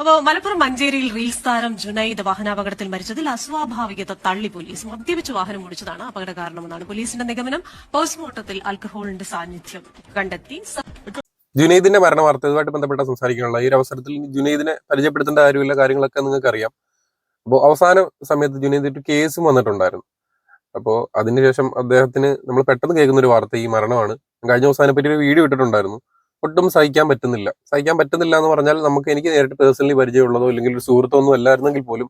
അപ്പോൾ മലപ്പുറം മഞ്ചേരിയിൽ റീൽസ് താരം ജുനൈദ് വാഹനാപകടത്തിൽ മരിച്ചതിൽ അസ്വാഭാവികത തള്ളി പോലീസ് മദ്യപിച്ച് വാഹനം ഓടിച്ചതാണ് അപകട കാരണമെന്നാണ് പോലീസിന്റെ നിഗമനം. പോസ്റ്റ്മോർട്ടത്തിൽ ആൽക്കഹോളിന്റെ സാന്നിധ്യം കണ്ടെത്തി. ജുനൈദിന്റെ മരണ വാർത്ത ഇതുമായിട്ട് ബന്ധപ്പെട്ട സംസാരിക്കാനുള്ള ഈ അവസരത്തിൽ ജുനൈദിനെ പരിചയപ്പെടുത്തേണ്ട കാര്യമില്ല കാര്യങ്ങളൊക്കെ നിങ്ങൾക്ക് അറിയാം. അപ്പോൾ അവസാന സമയത്ത് ജുനൈദ് ഒരു കേസും വന്നിട്ടുണ്ടായിരുന്നു. അപ്പോൾ അതിനുശേഷം അദ്ദേഹത്തിന് നമ്മൾ പെട്ടെന്ന് കേൾക്കുന്ന ഒരു വാർത്ത ഈ മരണമാണ്. കഴിഞ്ഞ ദിവസം പറ്റി ഒരു വീഡിയോ ഇട്ടിട്ടുണ്ടായിരുന്നു. ഒട്ടും സഹിക്കാൻ പറ്റുന്നില്ല. സഹിക്കാൻ പറ്റുന്നില്ല എന്ന് പറഞ്ഞാൽ നമുക്ക് എനിക്ക് നേരിട്ട് പേഴ്സണലി പരിചയമുള്ളതോ അല്ലെങ്കിൽ ഒരു സുഹൃത്തോ ഒന്നും അല്ലായിരുന്നെങ്കിൽ പോലും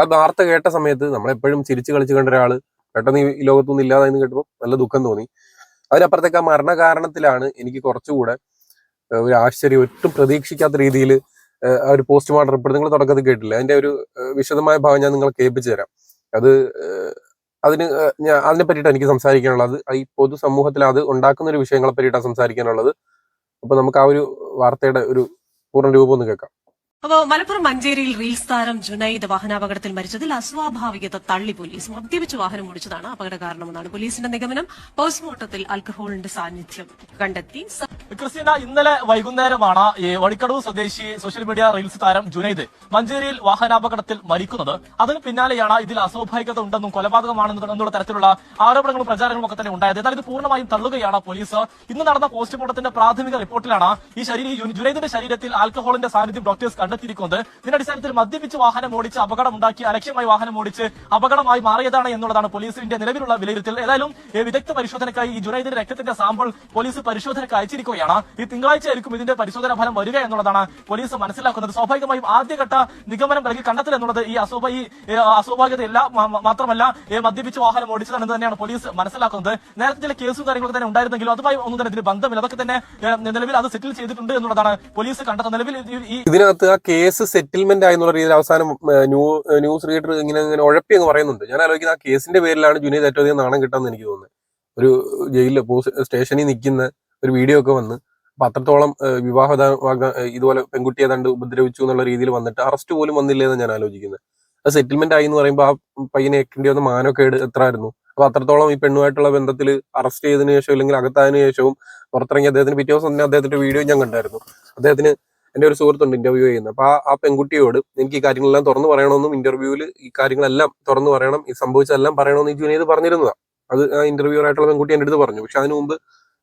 ആ വാർത്ത കേട്ട സമയത്ത് നമ്മളെപ്പോഴും ചിരിച്ചു കളിച്ചു കണ്ട ഒരാൾ പെട്ടെന്ന് ഈ ലോകത്തൊന്നും ഇല്ലാതായെന്ന് കേട്ടപ്പോൾ നല്ല ദുഃഖം തോന്നി. അതിനപ്പുറത്തേക്ക് ആ മരണ കാരണത്തിലാണ് എനിക്ക് കുറച്ചുകൂടെ ഒരു ആശ്ചര്യം ഒട്ടും പ്രതീക്ഷിക്കാത്ത രീതിയിൽ ആ ഒരു പോസ്റ്റ്മോർട്ടം റിപ്പോർട്ട് നിങ്ങൾ തുടക്കത്തിൽ കേട്ടില്ല? അതിന്റെ ഒരു വിശദമായ ഭാഗം ഞാൻ നിങ്ങളെ കേൾപ്പിച്ചു തരാം. അത് അതിന് ഞാൻ അതിനെ പറ്റിയിട്ട് എനിക്ക് സംസാരിക്കാനുള്ളത്. ഈ പൊതുസമൂഹത്തിൽ അത് ഉണ്ടാക്കുന്ന ഒരു വിഷയങ്ങളെ പറ്റിയിട്ടാണ് സംസാരിക്കാനുള്ളത്. അപ്പൊ നമുക്ക് ആ ഒരു വാർത്തയുടെ ഒരു പൂർണ രൂപം ഒന്ന് കേൾക്കാം. അപ്പോൾ മലപ്പുറം മഞ്ചേരിയിൽ റീൽസ് താരം ജുനൈദ് വാഹനാപകടത്തിൽ മരിച്ചതിൽ അസ്വാഭാവികത തള്ളി പോലീസ്. മദ്യപിച്ച് വാഹനം ഓടിച്ചതാണ് അപകട കാരണമെന്നാണ് പോലീസിന്റെ നിഗമനം. പോസ്റ്റ്മോർട്ടത്തിൽ ആൽക്കഹോളിന്റെ സാന്നിധ്യം കണ്ടെത്തി. ക്രിസ്റ്റീന ഇന്നലെ വൈകുന്നേരമാണ് വഴിക്കടവ് സ്വദേശി സോഷ്യൽ മീഡിയ റീൽസ് താരം ജുനൈദ് മഞ്ചേരിയിൽ വാഹനാപകടത്തിൽ മരിക്കുന്നത്. അതിന് പിന്നാലെയാണ് ഇതിൽ അസ്വാഭാവികത ഉണ്ടെന്നും കൊലപാതകമാണെന്നും എന്നുള്ള തരത്തിലുള്ള ആരോപണങ്ങളും പ്രചാരങ്ങളും ഒക്കെ തന്നെ ഉണ്ടായത്. എന്നാൽ ഇത് പൂർണമായും തള്ളുകയാണ് പോലീസ്. ഇന്ന് നടന്ന പോസ്റ്റ്മോർട്ടത്തിന്റെ പ്രാഥമിക റിപ്പോർട്ടിലാണ് ഈ ശരീരം ജുനൈദിന്റെ ശരീരത്തിൽ ആൽക്കഹോളിന്റെ സാന്നിധ്യം ഡോക്ടേഴ്സ് കണ്ടെത്തിയിരിക്കുന്നത്. ഇതിന്റെ അടിസ്ഥാനത്തിൽ മദ്യപിച്ച് വാഹനം ഓടിച്ച് അപകടം ഉണ്ടാക്കി അലക്ഷ്യമായി വാഹനം ഓടിച്ച് അപകടമായി മാറിയതാണ് എന്നുള്ളതാണ് പോലീസിന്റെ നിലവിലുള്ള വിലയിരുത്തൽ. ഏതായാലും വിദഗ്ധ പരിശോധനയ്ക്കായി ഈ ജുനൈദിന്റെ രക്തത്തിന്റെ സാമ്പിൾ പോലീസ് പരിശോധനയ്ക്ക് അയച്ചിരിക്കുകയാണ്. ഈ തിങ്കളാഴ്ച ആയിരിക്കും ഇതിന്റെ പരിശോധനാ ഫലം വരിക എന്നുള്ളതാണ് പോലീസ് മനസ്സിലാക്കുന്നത്. സ്വാഭാവികമായും ആദ്യഘട്ട നിഗമനം അല്ലെങ്കിൽ കണ്ടെത്തൽ എന്നുള്ളത് ഈ അസ്വാഭ ഈ അസ്വാഭാവികതയല്ല മാത്രമല്ല മദ്യപിച്ച് വാഹനം ഓടിച്ചതാണെന്ന് തന്നെയാണ് പോലീസ് മനസ്സിലാക്കുന്നത്. നേരത്തെ ചില കേസും കാര്യങ്ങളൊക്കെ തന്നെ ഉണ്ടായിരുന്നെങ്കിലും അതുമായി ഒന്നും തന്നെ ഇതിന് ബന്ധമില്ല. അതൊക്കെ തന്നെ നിലവിൽ അത് സെറ്റിൽ ചെയ്തിട്ടുണ്ട് എന്നുള്ളതാണ് പോലീസ് കണ്ടെത്തുന്നത്. നിലവിൽ ഈ ഇതിനകത്ത് ആ കേസ് സെറ്റിൽമെന്റ് ആയെന്നുള്ള രീതിയിൽ അവസാനം ന്യൂ ന്യൂസ് റീഡർ ഇങ്ങനെ ഇങ്ങനെ ഉഴപ്പി എന്ന് പറയുന്നുണ്ട്. ഞാൻ ആലോചിക്കുന്ന ആ കേസിന്റെ പേരിലാണ് ജുനീദ് ഏറ്റവും അധികം നാണം കിട്ടാന്ന് എനിക്ക് തോന്നുന്നത്. ഒരു ജയിലിൽ സ്റ്റേഷനിൽ നിൽക്കുന്ന ഒരു വീഡിയോ ഒക്കെ വന്ന് അപ്പൊ അത്രത്തോളം വിവാഹ ഇതുപോലെ പെൺകുട്ടിയെ കണ്ട് ഉപദ്രവിച്ചു എന്നുള്ള രീതിയിൽ വന്നിട്ട് അറസ്റ്റ് പോലും വന്നില്ല എന്ന് ഞാൻ ആലോചിക്കുന്നത്. അത് സെറ്റിൽമെന്റ് ആയി എന്ന് പറയുമ്പോൾ ആ പയ്യനെ ഏക്കേണ്ടി വന്ന മാനൊക്കെ എത്ര ആയിരുന്നു അപ്പൊ അത്രത്തോളം ഈ പെണ്ണുമായിട്ടുള്ള ബന്ധത്തിൽ അറസ്റ്റ് ചെയ്തതിനു ശേഷം അല്ലെങ്കിൽ അകത്തായതിനു ശേഷവും പുറത്തിറങ്ങി അദ്ദേഹത്തിന് പിറ്റേ ദിവസം തന്നെ അദ്ദേഹത്തിന്റെ വീഡിയോ ഞാൻ കണ്ടായിരുന്നു. അദ്ദേഹത്തിന് എന്റെ ഒരു സുഹൃത്തുണ്ട് ഇന്റർവ്യൂ ചെയ്യുന്നത്. അപ്പൊ ആ പെൺകുട്ടിയോട് എനിക്ക് ഈ കാര്യങ്ങളെല്ലാം തുറന്നു പറയണമെന്നും ഇന്റർവ്യൂവിൽ ഈ കാര്യങ്ങളെല്ലാം തുറന്നു പറയണം ഈ സംഭവിച്ചതെല്ലാം പറയണമെന്ന് ഈ ജുനീദ് പറഞ്ഞിരുന്നതാ. അത് ആ ഇന്റർവ്യൂ ആയിട്ടുള്ള പെൺകുട്ടി എന്റെ അടുത്ത് പറഞ്ഞു. പക്ഷെ അതിനു മുമ്പ്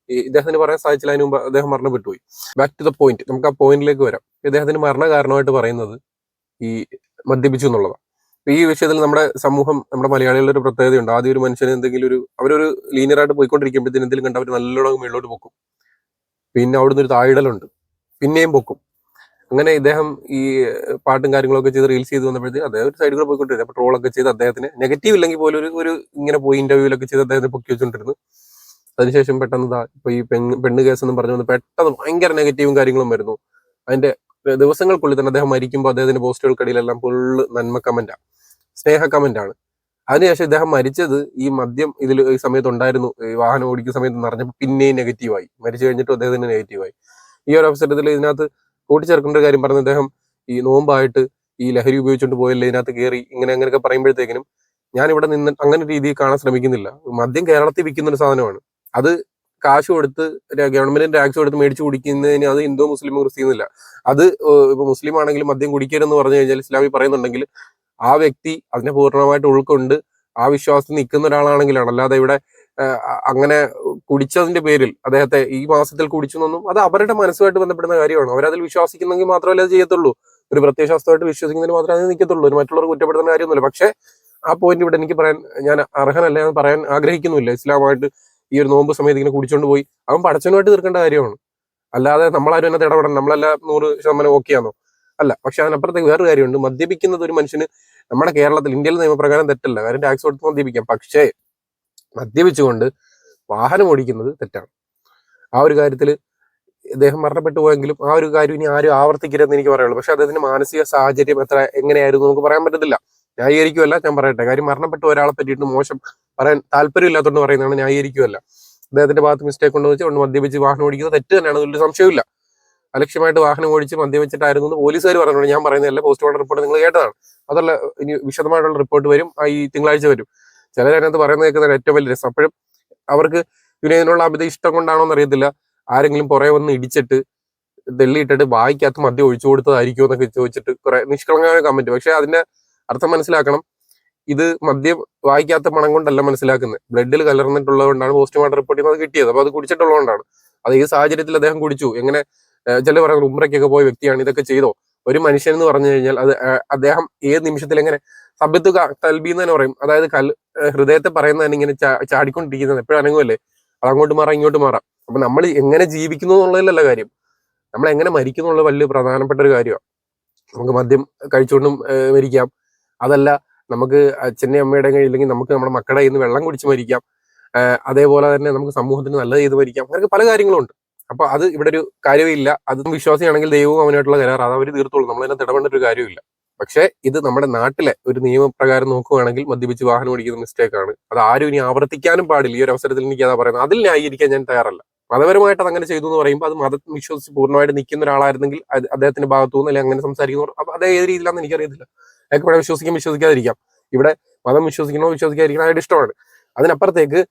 ഇദ്ദേഹത്തിന് പറയാൻ സാധിച്ചില്ല. അതിന് മുമ്പ് അദ്ദേഹം മരണപ്പെട്ടുപോയി. ബാക്ക് ടു ദ പോയിന്റ് നമുക്ക് ആ പോയിന്റിലേക്ക് വരാം. ഇദ്ദേഹത്തിന് മരണ കാരണമായിട്ട് പറയുന്നത് ഈ മദ്യപിച്ചു എന്നുള്ളതാണ് ഈ വിഷയത്തിൽ നമ്മുടെ സമൂഹം നമ്മുടെ മലയാളികളുടെ ഒരു പ്രത്യേകതയുണ്ട്. ആദ്യം ഒരു മനുഷ്യന് എന്തെങ്കിലും ഒരു അവരൊരു ലീനിയറായിട്ട് പോയിക്കൊണ്ടിരിക്കുമ്പോഴത്തേന് എന്തെങ്കിലും കണ്ട് അവർ നല്ലോണം മേളിലോട്ട് പൊക്കും. പിന്നെ അവിടുന്ന് ഒരു താഴിടലുണ്ട് പിന്നെയും പൊക്കും. അങ്ങനെ ഇദ്ദേഹം ഈ പാട്ടും കാര്യങ്ങളൊക്കെ ചെയ്ത് റീൽസ് ചെയ്ത് വന്നപ്പോഴത്തേക്ക് അദ്ദേഹം ഒരു സൈഡിൽ കൂടെ പോയിക്കൊണ്ടിരുന്നു. അപ്പൊ ട്രോളൊക്കെ ചെയ്ത് അദ്ദേഹത്തിന് നെഗറ്റീവ് ഇല്ലെങ്കിൽ പോലും ഒരു ഒരു ഇങ്ങനെ പോയി ഇന്റർവ്യൂലൊക്കെ ചെയ്ത് അദ്ദേഹത്തെ പൊക്കി വെച്ചോണ്ടിരുന്നു. അതിനുശേഷം പെട്ടെന്ന് ഇപ്പൊ ഈ പെണ്ണ് പെണ്ണ് കേസ് എന്ന് പറഞ്ഞു വന്ന് പെട്ടെന്ന് ഭയങ്കര നെഗറ്റീവും കാര്യങ്ങളും വരുന്നു. അതിന്റെ ദിവസങ്ങൾക്കുള്ളിൽ തന്നെ അദ്ദേഹം മരിക്കുമ്പോൾ അദ്ദേഹത്തിന്റെ പോസ്റ്റുകൾക്കിടയിലെല്ലാം ഫുള്ള് നന്മ കമന്റാണ് സ്നേഹ കമന്റ് ആണ്. അതിനുശേഷം ഇദ്ദേഹം മരിച്ചത് ഈ മദ്യം ഇതിൽ ഈ സമയത്ത് ഉണ്ടായിരുന്നു ഈ വാഹനം ഓടിക്കുന്ന സമയത്ത് നിറഞ്ഞപ്പോൾ പിന്നെയും നെഗറ്റീവായി മരിച്ചു കഴിഞ്ഞിട്ടും അദ്ദേഹത്തിന് നെഗറ്റീവായി ഈ ഒരു അവസരത്തിൽ ഇതിനകത്ത് കൂട്ടിച്ചേർക്കേണ്ട ഒരു കാര്യം പറഞ്ഞ അദ്ദേഹം ഈ നോമ്പായിട്ട് ഈ ലഹരി ഉപയോഗിച്ചുകൊണ്ട് പോയല്ലേ ഇതിനകത്ത് കയറി ഇങ്ങനെ അങ്ങനെയൊക്കെ പറയുമ്പോഴത്തേക്കിനും ഞാൻ ഇവിടെ നിന്ന് അങ്ങനെ രീതിയിൽ കാണാൻ ശ്രമിക്കുന്നില്ല. മദ്യം കേരളത്തിൽ വിൽക്കുന്ന ഒരു സാധനമാണ്. അത് കാശ് കൊടുത്ത് ഗവൺമെന്റിന്റെ ഗവൺമെന്റിന് ടാക്സ് കൊടുത്ത് മേടിച്ച് കുടിക്കുന്നതിന് അത് ഹിന്ദു മുസ്ലിമോ ക്രിസ്ത്യന്നില്ല അത് ഇപ്പൊ മുസ്ലിം ആണെങ്കിലും മദ്യം കുടിക്കരുതെന്ന് പറഞ്ഞു കഴിഞ്ഞാൽ ഇസ്ലാമി പറയുന്നുണ്ടെങ്കിൽ ആ വ്യക്തി അതിനെ പൂർണമായിട്ട് ഉൾക്കൊണ്ട് ആ വിശ്വാസത്തിൽ നിൽക്കുന്ന ഒരാളാണെങ്കിലാണ് അല്ലാതെ ഇവിടെ അങ്ങനെ കുടിച്ചതിന്റെ പേരിൽ അദ്ദേഹത്തെ ഈ മാസത്തിൽ കുടിച്ചു കുടിച്ചെന്നൊന്നും അത് അവരുടെ മനസ്സുമായിട്ട് ബന്ധപ്പെടുന്ന കാര്യമാണ്. അവരതിൽ വിശ്വസിക്കുന്നെങ്കിൽ മാത്രമല്ലേ അത് ചെയ്യത്തുള്ളൂ. ഒരു പ്രത്യയശാസ്ത്രമായിട്ട് വിശ്വസിക്കുന്നതിന് മാത്രമേ അത് നിൽക്കത്തുള്ളൂ. ഒരു മറ്റുള്ളവർ കുറ്റപ്പെടുത്തുന്ന കാര്യമൊന്നുമില്ല. പക്ഷേ ആ പോയിന്റ് ഇവിടെ എനിക്ക് പറയാൻ ഞാൻ അർഹനല്ല എന്ന് പറയാൻ ആഗ്രഹിക്കുന്നില്ല ഇസ്ലാമായിട്ട് ഈ ഒരു നോമ്പ് സമയത്ത് ഇങ്ങനെ കുടിച്ചോണ്ട് പോയി അവൻ പടച്ചനുമായിട്ട് തീർക്കേണ്ട കാര്യമാണ്. അല്ലാതെ നമ്മളാരും അതിനകത്ത് ഇടപെടണം നമ്മളെല്ലാം നൂറ് ശതമാനം ഓക്കെയാണോ അല്ല. പക്ഷെ അതിനപ്പുറത്തേക്ക് വേറൊരു കാര്യമുണ്ട്. മദ്യപിക്കുന്നത് ഒരു മനുഷ്യന് നമ്മുടെ കേരളത്തിൽ ഇന്ത്യയിലെ നിയമപ്രകാരം തെറ്റല്ല. കാര്യം ടാക്സ് കൊടുത്ത് മദ്യപിക്കാം. പക്ഷേ മദ്യപിച്ചുകൊണ്ട് വാഹനം ഓടിക്കുന്നത് തെറ്റാണ്. ആ ഒരു കാര്യത്തിൽ ഇദ്ദേഹം മരണപ്പെട്ടു പോയെങ്കിലും ആ ഒരു കാര്യം ഇനി ആരും ആവർത്തിക്കരുതെന്ന് എനിക്ക് പറയുള്ളൂ പക്ഷെ അദ്ദേഹത്തിന്റെ മാനസിക സാഹചര്യം എത്ര എങ്ങനെയായിരുന്നു നമുക്ക് പറയാൻ പറ്റത്തില്ല. ന്യായീകരിക്കുമല്ല ഞാൻ പറയട്ടെ. കാര്യം മരണപ്പെട്ട ഒരാളെ പറ്റിയിട്ട് മോശം പറയാൻ താല്പര്യമില്ലാത്തതുകൊണ്ട് പറയുന്നതാണ് ന്യായീകരിക്കുമല്ല അദ്ദേഹത്തിന്റെ ഭാഗത്ത് മിസ്റ്റേക്ക് ഉണ്ടെന്ന് വെച്ചാൽ കൊണ്ട് മദ്യപിച്ച് വാഹനം ഓടിക്കുന്നത് തെറ്റ് തന്നെയാണ്. അതിൽ സംശയമില്ല അലക്ഷ്യമായിട്ട് വാഹനം ഓടിച്ച് മദ്യപിച്ചിട്ടായിരുന്നു എന്ന് പോലീസുകാർ പറഞ്ഞിട്ടുണ്ട്. ഞാൻ പറയുന്നതല്ല പോസ്റ്റ്മോർട്ടം റിപ്പോർട്ട് നിങ്ങൾ കേട്ടതാണ്. അതല്ല ഇനി വിശദമായിട്ടുള്ള റിപ്പോർട്ട് വരും ഈ തിങ്കളാഴ്ച വരും. ചിലരതിനകത്ത് പറയുന്നത് കേൾക്കുന്നത് ഏറ്റവും വലിയ രസം. അപ്പോഴും അവർക്ക് വിനയതിനുള്ള അമിത ഇഷ്ടം കൊണ്ടാണോ എന്നറിയത്തില്ല ആരെങ്കിലും പുറകെ വന്ന് ഇടിച്ചിട്ട് തെള്ളിയിട്ടിട്ട് വായിക്കകത്ത് മദ്യം ഒഴിച്ചു കൊടുത്തതായിരിക്കും എന്നൊക്കെ ചോദിച്ചിട്ട് കുറെ നിഷ്കളങ്കമായ കമന്റ് പക്ഷെ അതിന്റെ അർത്ഥം മനസ്സിലാക്കണം. ഇത് മദ്യം വായിക്കാത്ത പണം കൊണ്ടല്ല മനസ്സിലാക്കുന്നത്. ബ്ലഡിൽ കലർന്നിട്ടുള്ളത് കൊണ്ടാണ് പോസ്റ്റ്മോർട്ടം റിപ്പോർട്ടിൽ നിന്ന് അത് കിട്ടിയത്. അപ്പൊ അത് കുടിച്ചിട്ടുള്ളതുകൊണ്ടാണ്. അത് ഈ സാഹചര്യത്തിൽ അദ്ദേഹം കുടിച്ചു. എങ്ങനെ ചില പറയുന്നത് ഉമ്രയ്ക്കൊക്കെ പോയ വ്യക്തിയാണ് ഇതൊക്കെ ചെയ്തോ? ഒരു മനുഷ്യൻ എന്ന് പറഞ്ഞു കഴിഞ്ഞാൽ അത് അദ്ദേഹം ഏത് നിമിഷത്തിൽ എങ്ങനെ സബ്യത്ത് തൽബി എന്ന് തന്നെ പറയും. അതായത് കൽ ഹൃദയത്തെ ഹൃദയത്തെ തന്നെ ഇങ്ങനെ ചാടിക്കൊണ്ടിരിക്കുന്നത് എപ്പോഴും അനങ്ങുമല്ലേ അത് അങ്ങോട്ട് മാറാം ഇങ്ങോട്ട് മാറാം. അപ്പൊ നമ്മൾ എങ്ങനെ ജീവിക്കുന്നു എന്നുള്ളതിലല്ല കാര്യം. നമ്മൾ എങ്ങനെ മരിക്കുന്നു എന്നുള്ള വലിയ പ്രധാനപ്പെട്ട ഒരു കാര്യമാണ് നമുക്ക് മദ്യം കഴിച്ചുകൊണ്ടും മരിക്കാം. അതല്ല നമുക്ക് അച്ഛന്റെ അമ്മയുടെ ഇല്ലെങ്കിൽ നമുക്ക് നമ്മുടെ മക്കളുടെ കയ്യിൽ നിന്ന് വെള്ളം കുടിച്ച് മരിക്കാം. അതേപോലെ തന്നെ നമുക്ക് സമൂഹത്തിന് നല്ലത് ചെയ്ത് മരിക്കാം. അങ്ങനെയൊക്കെ പല കാര്യങ്ങളും ഉണ്ട് അപ്പൊ അത് ഇവിടെ ഒരു കാര്യമില്ല അത് വിശ്വാസിയാണെങ്കിൽ ദൈവവും അവനായിട്ടുള്ള കരാർ. അത് അവർ തീർത്തോളൂ. നമ്മൾ തന്നെ ഇടപെടേണ്ട ഒരു കാര്യമില്ല പക്ഷേ ഇത് നമ്മുടെ നാട്ടിലെ ഒരു നിയമപ്രകാരം നോക്കുകയാണെങ്കിൽ മദ്യപിച്ച് വാഹനം ഓടിക്കുന്ന മിസ്റ്റേക്ക് ആണ്. അത് ആരും ഇനി ആവർത്തിക്കാനും പാടില്ല. ഈ ഒരു അവസരത്തിൽ എനിക്ക് അതാ പറയുന്നത്. അതിൽ ന്യായീകരിക്കാൻ ഞാൻ തയ്യാറല്ല. മതപരമായിട്ട് അത് അങ്ങനെ ചെയ്തു എന്ന് പറയുമ്പോൾ അത് മതം വിശ്വസിച്ച് പൂർണമായിട്ട് നിൽക്കുന്ന ഒരാളായിരുന്നെങ്കിൽ അദ്ദേഹത്തിന്റെ ഭാഗത്തു നിന്ന് അല്ലെങ്കിൽ അങ്ങനെ സംസാരിക്കുന്നവർ അത് ഏത് രീതിയിലാണെന്ന് എനിക്കറിയത്തില്ല. അയാൾക്ക് ഇവിടെ വിശ്വസിക്കാൻ വിശ്വസിക്കാതിരിക്കാം. ഇവിടെ മതം വിശ്വസിക്കണോ വിശ്വസിക്കാതിരിക്കണോ അയാളുടെ ഇഷ്ടമാണ്. അതിനപ്പുറത്തേക്ക്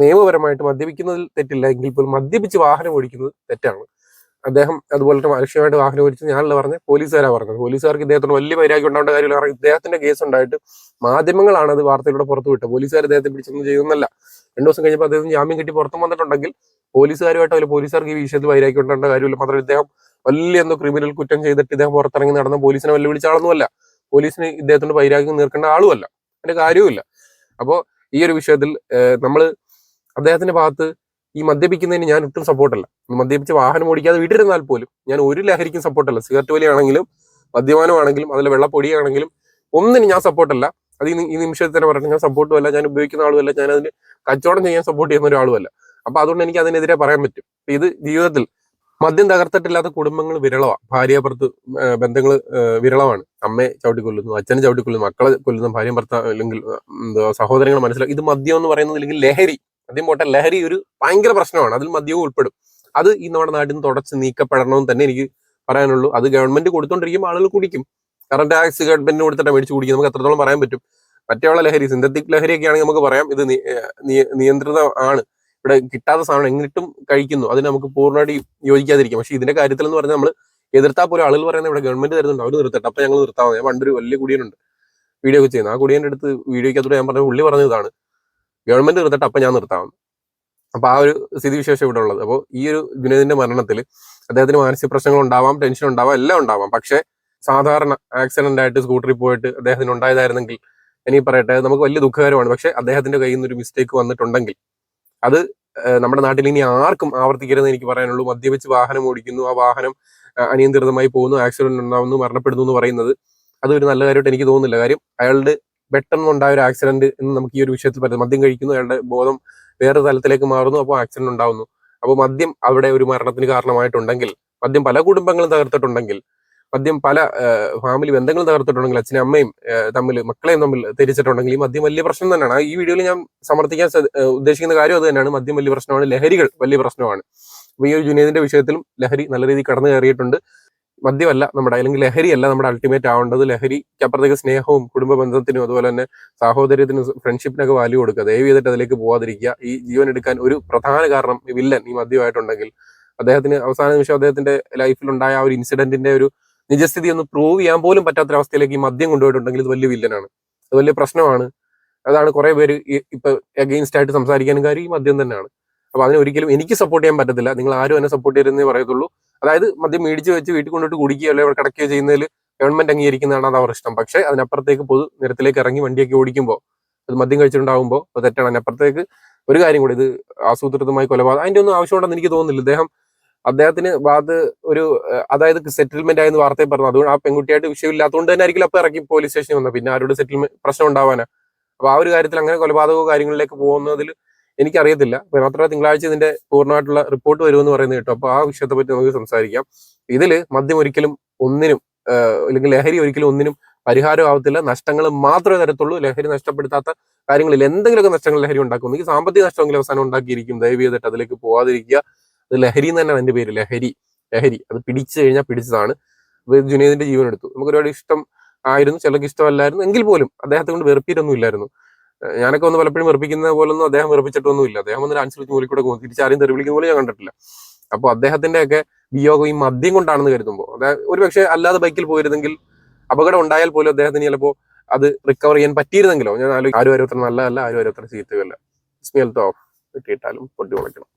നിയമപരമായിട്ട് മദ്യപിക്കുന്നതിൽ തെറ്റില്ല. എങ്കിൽ പോലും മദ്യപിച്ച് വാഹനം ഓടിക്കുന്നത് തെറ്റാണ്. അദ്ദേഹം അതുപോലെ തന്നെ അലക്ഷ്യമായിട്ട് വാഹനം ഓടിച്ചു. ഞാനല്ല പറഞ്ഞത് പോലീസുകാരാണ് പറഞ്ഞത്. പോലീസുകാർക്ക് ഇദ്ദേഹത്തിന് വലിയ വൈരാഗ്യം ഉണ്ടാവേണ്ട കാര്യമില്ല. കാരണം ഇദ്ദേഹത്തിന്റെ കേസ് ഉണ്ടായിട്ട് മാധ്യമങ്ങളാണ് അത് വാർത്തയിലൂടെ പുറത്തു വിട്ടത്. പോലീസുകാർ അദ്ദേഹത്തെ പിടിച്ചൊന്നും ചെയ്യുന്നില്ല രണ്ടു ദിവസം കഴിഞ്ഞപ്പോൾ അദ്ദേഹം ജാമ്യം കിട്ടി പുറത്തു വന്നിട്ടുണ്ടെങ്കിൽ പോലീസുകാരുമായിട്ട് അവർ പോലീസുകാർക്ക് ഈ വിഷയത്തിൽ വൈരാഗ്യം ഉണ്ടാവേണ്ട കാര്യമില്ല. മാത്രമല്ല ഇദ്ദേഹം വലിയ എന്തോ ക്രിമിനൽ കുറ്റം ചെയ്തിട്ട് ഇദ്ദേഹം പുറത്തിറങ്ങി നടന്ന പോലീസിനെ വെല്ലുവിളിച്ച ആളൊന്നുമല്ല. പോലീസിന് ഇദ്ദേഹത്തിന്റെ വൈരാഗ്യം നീർക്കേണ്ട ആളുമല്ല. അതിന്റെ കാര്യവുമില്ല. അപ്പോൾ ഈ ഒരു വിഷയത്തിൽ നമ്മൾ അദ്ദേഹത്തിന്റെ ഭാഗത്ത് ഈ മദ്യപിക്കുന്നതിന് ഞാൻ ഒട്ടും സപ്പോർട്ടല്ല. മദ്യപിച്ച് വാഹനം ഓടിക്കാതെ വീട്ടിലിരുന്നാൽ പോലും ഞാൻ ഒരു ലഹരിക്കും സപ്പോർട്ടല്ല. സിഗരറ്റ് വലിയാണെങ്കിലും മദ്യപാനമാണെങ്കിലും അതിലെ വെള്ളപ്പൊടിയാണെങ്കിലും ഒന്നിനും ഞാൻ സപ്പോർട്ടല്ല. അത് ഈ നിമിഷത്തിൽ തന്നെ പറഞ്ഞു ഞാൻ സപ്പോർട്ടും അല്ല ഞാൻ ഉപയോഗിക്കുന്ന ആളുമല്ല ഞാൻ അതിന് കച്ചവടം ചെയ്യാൻ സപ്പോർട്ട് ചെയ്യുന്ന ഒരാളുമല്ല അപ്പൊ അതുകൊണ്ട് എനിക്ക് അതിനെതിരെ പറയാൻ പറ്റും. ഇത് ജീവിതത്തിൽ മദ്യം തകർത്തിട്ടില്ലാത്ത കുടുംബങ്ങൾ വിരളമാണ് ഭാര്യാഭർത്ത് ബന്ധങ്ങൾ വിരളമാണ്. അമ്മയെ ചവിട്ടിക്കൊല്ലുന്നു അച്ഛനെ ചവിട്ടിക്കൊല്ലുന്നു മക്കളെ കൊല്ലുന്നു ഭാര്യ ഭർത്താവ് അല്ലെങ്കിൽ സഹോദരങ്ങൾ മനസ്സിലാക്കി. ഇത് മദ്യം എന്ന് പറയുന്നത് അല്ലെങ്കിൽ ലഹരി. മദ്യം പോട്ടെ ലഹരി ഒരു ഭയങ്കര പ്രശ്നമാണ്. അതിൽ മദ്യവും ഉൾപ്പെടും. അത് ഈ നമ്മുടെ നാട്ടിൽ നിന്ന് തുടച്ച് നീക്കപ്പെടണമെന്ന് തന്നെ എനിക്ക് പറയാനുള്ളൂ. അത് ഗവൺമെന്റ് കൊടുത്തോണ്ടിരിക്കുമ്പോൾ ആളുകൾ കുടിക്കും. കാരണം ടാക്സ് ഗവൺമെന്റിന് കൊടുത്തിട്ട് മേടിച്ച് കുടിക്കും നമുക്ക് എത്രത്തോളം പറയാൻ പറ്റും? മറ്റുള്ള ലഹരി സിന്തറ്റിക് ലഹരി ഒക്കെ ആണെങ്കിൽ നമുക്ക് പറയാം ഇത് നിയന്ത്രിത ആണ് ഇവിടെ കിട്ടാത്ത സാധനം എങ്ങിട്ടും കഴിക്കുന്നു. അതിന് നമുക്ക് പൂർണമായിട്ട് യോജിക്കാതിരിക്കും. പക്ഷെ ഇതിന്റെ കാര്യത്തിൽ എന്ന് പറഞ്ഞാൽ നമ്മൾ എതിർത്താൽ പോലും ആളുകൾ പറയുന്നത് ഇവിടെ ഗവൺമെന്റ് തരുന്നുണ്ട്. അവർ നിർത്തട്ടെ. അപ്പൊ ഞങ്ങൾ നിർത്താം ഞാൻ പണ്ടൊരു വലിയ കുടിയനുണ്ട്. വീഡിയോ ഒക്കെ ചെയ്യുന്നത്. ആ കുടിയന്റെ അടുത്ത് വീഡിയോക്കകത്തൂടെ ഞാൻ പറഞ്ഞ ഉള്ളി പറഞ്ഞ ഇതാണ് ഗവൺമെന്റ് നിർത്തട്ടെ അപ്പൊ ഞാൻ നിർത്താമെന്ന് അപ്പൊ ആ ഒരു സ്ഥിതിവിശേഷം ഇവിടെ ഉള്ളത്. അപ്പോൾ ഈ ഒരു ജുനൈദിന്റെ മരണത്തിൽ അദ്ദേഹത്തിന് മാനസിക പ്രശ്നങ്ങൾ ഉണ്ടാവാം ടെൻഷൻ ഉണ്ടാവാം എല്ലാം ഉണ്ടാവാം. പക്ഷേ സാധാരണ ആക്സിഡന്റ് ആയിട്ട് സ്കൂട്ടറിൽ പോയിട്ട് അദ്ദേഹത്തിന് ഉണ്ടായതായിരുന്നെങ്കിൽ ഇനി പറയട്ടെ നമുക്ക് വലിയ ദുഃഖകരമാണ്. പക്ഷെ അദ്ദേഹത്തിന്റെ കയ്യിൽ നിന്ന് ഒരു മിസ്റ്റേക്ക് വന്നിട്ടുണ്ടെങ്കിൽ അത് നമ്മുടെ നാട്ടിൽ ഇനി ആർക്കും ആവർത്തിക്കരുതെന്ന് എനിക്ക് പറയാനുള്ളൂ. മദ്യപിച്ച് വാഹനം ഓടിക്കുന്നു ആ വാഹനം അനിയന്ത്രിതമായി പോകുന്നു ആക്സിഡന്റ് ഉണ്ടാവുന്നു മരണപ്പെടുന്നു എന്ന് പറയുന്നത് അതൊരു നല്ല കാര്യമായിട്ട് എനിക്ക് തോന്നുന്നില്ല. കാര്യം അയാളുടെ പെട്ടെന്ന് ഉണ്ടായ ഒരു ആക്സിഡന്റ് എന്ന് നമുക്ക് ഈ ഒരു വിഷയത്തിൽ പറയുന്നത് മദ്യം കഴിക്കുന്നു അയാളുടെ ബോധം വേറെ തലത്തിലേക്ക് മാറുന്നു അപ്പോൾ ആക്സിഡന്റ് ഉണ്ടാവുന്നു. അപ്പോൾ മദ്യം അവിടെ ഒരു മരണത്തിന് കാരണമായിട്ടുണ്ടെങ്കിൽ മദ്യം പല കുടുംബങ്ങളും തകർത്തിട്ടുണ്ടെങ്കിൽ മദ്യം പല ഫാമിലി ബന്ധങ്ങളും തകർത്തിട്ടുണ്ടെങ്കിൽ അച്ഛനും അമ്മയും തമ്മിൽ മക്കളെയും തമ്മിൽ തിരിച്ചിട്ടുണ്ടെങ്കിൽ ഈ മദ്യം വലിയ പ്രശ്നം തന്നെയാണ്. ഈ വീഡിയോയിൽ ഞാൻ സമർത്ഥിക്കാൻ ഉദ്ദേശിക്കുന്ന കാര്യം അത് തന്നെയാണ്. മദ്യം വലിയ പ്രശ്നമാണ് ലഹരികൾ വലിയ പ്രശ്നമാണ്. അപ്പൊ ഈ ഒരു ജുനേദിന്റെ വിഷയത്തിലും ലഹരി നല്ല രീതിയിൽ കടന്നു കയറിയിട്ടുണ്ട് മദ്യമല്ല നമ്മുടെ അല്ലെങ്കിൽ ലഹരിയല്ല നമ്മുടെ അൾട്ടിമേറ്റ് ആവേണ്ടത്. ലഹരിക്ക് അപ്പുറത്തേക്ക് സ്നേഹവും കുടുംബ ബന്ധത്തിനും അതുപോലെ തന്നെ സാഹോദര്യത്തിനും ഫ്രണ്ട്ഷിപ്പിനൊക്കെ വാല്യൂ കൊടുക്കുക. ദയവ് ചെയ്തിട്ട് അതിലേക്ക് പോവാതിരിക്കുക. ഈ ജീവൻ എടുക്കാൻ ഒരു പ്രധാന കാരണം ഈ വില്ലൻ ഈ മദ്യമായിട്ടുണ്ടെങ്കിൽ. അദ്ദേഹത്തിന് അവസാന നിമിഷം അദ്ദേഹത്തിന്റെ ലൈഫിൽ ഉണ്ടായ ആ ഒരു ഇൻസിഡന്റിന്റെ ഒരു നിജസ്ഥിതി ഒന്ന് പ്രൂവ് ചെയ്യാൻ പോലും പറ്റാത്ത അവസ്ഥയിലേക്ക് ഈ മദ്യം കൊണ്ടുപോയിട്ടുണ്ടെങ്കിൽ ഇത് വലിയ വില്ലനാണ് അത് വലിയ പ്രശ്നമാണ്. അതാണ് കുറെ പേര് ഇപ്പൊ അഗെയിൻസ്റ്റ് ആയിട്ട് സംസാരിക്കാനും കാര്യം ഈ മദ്യം തന്നെയാണ്. അപ്പൊ അതിന് ഒരിക്കലും എനിക്ക് സപ്പോർട്ട് ചെയ്യാൻ പറ്റത്തില്ല. നിങ്ങൾ ആരും എന്നെ സപ്പോർട്ട് ചെയ്തെന്നേ പറയത്തുള്ളൂ. അതായത് മദ്യം മേടിച്ച് വെച്ച് വീട്ടിൽ കൊണ്ടിട്ട് കുടിക്കുകയോ അല്ലെങ്കിൽ കിടക്കുകയോ ചെയ്യുന്നതിൽ ഗവൺമെന്റ് അംഗീകരിക്കുന്നതാണ് അത് അവർ ഇഷ്ടം. പക്ഷേ അതിനപ്പുറത്തേക്ക് പൊതു നിരത്തിലേക്ക് ഇറങ്ങി വണ്ടിയൊക്കെ ഓടിക്കുമ്പോൾ അത് മദ്യം കഴിച്ചിട്ടുണ്ടാകുമ്പോൾ അത് തെറ്റാണ്. അതിനപ്പുറത്തേക്ക് ഒരു കാര്യം കൂടി ഇത് ആസൂത്രിതമായി കൊലപാതകം അതിന്റെ ഒന്നും ആവശ്യമുണ്ടെന്ന് എനിക്ക് തോന്നുന്നില്ല. ഇദ്ദേഹം അദ്ദേഹത്തിന് അത് ഒരു അതായത് സെറ്റിൽമെന്റ് ആയെന്ന് വാർത്തയിൽ പറഞ്ഞു. അതുകൊണ്ട് ആ പെൺകുട്ടിയായിട്ട് വിഷയമില്ലാത്തതുകൊണ്ട് തന്നെ ആയിരിക്കും അപ്പൊ ഇറക്കി പോലീസ് സ്റ്റേഷനിൽ വന്നത്. പിന്നെ ആരോട് സെറ്റിൽമെന്റ് പ്രശ്നം ഉണ്ടാവാനാ. അപ്പൊ ആ ഒരു കാര്യത്തിൽ അങ്ങനെ കൊലപാതകമോ കാര്യങ്ങളിലേക്ക് പോകുന്നതിൽ എനിക്കറിയത്തില്ല. മാത്രമല്ല തിങ്കളാഴ്ച ഇതിന്റെ പൂർണമായിട്ടുള്ള റിപ്പോർട്ട് വരുമെന്ന് പറയുന്നത് കേട്ടോ. അപ്പൊ ആ വിഷയത്തെ പറ്റി നമുക്ക് സംസാരിക്കാം. ഇതിൽ മദ്യം ഒരിക്കലും ഒന്നിനും അല്ലെങ്കിൽ ലഹരി ഒരിക്കലും ഒന്നിനും പരിഹാരമാവത്തില്ല നഷ്ടങ്ങൾ മാത്രമേ തരത്തുള്ളൂ. ലഹരി നഷ്ടപ്പെടുത്താത്ത കാര്യങ്ങളിൽ എന്തെങ്കിലുമൊക്കെ നഷ്ടങ്ങൾ ലഹരി ഉണ്ടാക്കും. എനിക്ക് സാമ്പത്തിക നഷ്ടമെങ്കിലും അവസാനം ഉണ്ടാക്കിയിരിക്കും. ദയവ് ചെയ്തിട്ട് അതിലേക്ക് പോവാതിരിക്കുക. അത് ലഹരി എന്ന് തന്നെയാണ് എന്റെ പേര്. ലഹരി. ലഹരി. അത് പിടിച്ചു കഴിഞ്ഞാൽ പിടിച്ചതാണ്. ജുനേദിന്റെ ജീവൻ എടുത്തു നമുക്ക് ഒരുപാട് ഇഷ്ടം ആയിരുന്നു. ചിലർക്ക് ഇഷ്ടമല്ലായിരുന്നു. എങ്കിൽ പോലും അദ്ദേഹത്തെ കൊണ്ട് വെറുപ്പിയിട്ടൊന്നും ഇല്ലായിരുന്നു. ഞാനൊക്കെ ഒന്ന് പലപ്പോഴും വെറുപ്പിക്കുന്ന പോലൊന്നും അദ്ദേഹം വെറുപ്പിച്ചിട്ടൊന്നും ഇല്ല അദ്ദേഹം ഒന്ന് ആൻസർ വെച്ച് മൂലിക്കൂടെ പോകും തിരിച്ചാരും തെറിവിളിക്കുന്ന പോലും ഞാൻ കണ്ടിട്ടില്ല. അപ്പോൾ അദ്ദേഹത്തിന്റെ ഒക്കെ വിയോഗം ഈ മദ്യം കൊണ്ടാണെന്ന് കരുതുമ്പോൾ അതായത് ഒരുപക്ഷെ അല്ലാതെ ബൈക്കിൽ പോയിരുന്നെങ്കിൽ അപകടം ഉണ്ടായാൽ പോലും അദ്ദേഹത്തിന് ചിലപ്പോൾ അത് റിക്കവർ ചെയ്യാൻ പറ്റിയിരുന്നെങ്കിലോ? ഞാൻ ആരും ആരും അത്ര നല്ലതല്ല ആരും ഓരോരുത്തർ ചീത്തയല്ല സ്മെൽ ഓഫ് കിട്ടിയിട്ടാലും പൊട്ടി മുളയ്ക്കണം.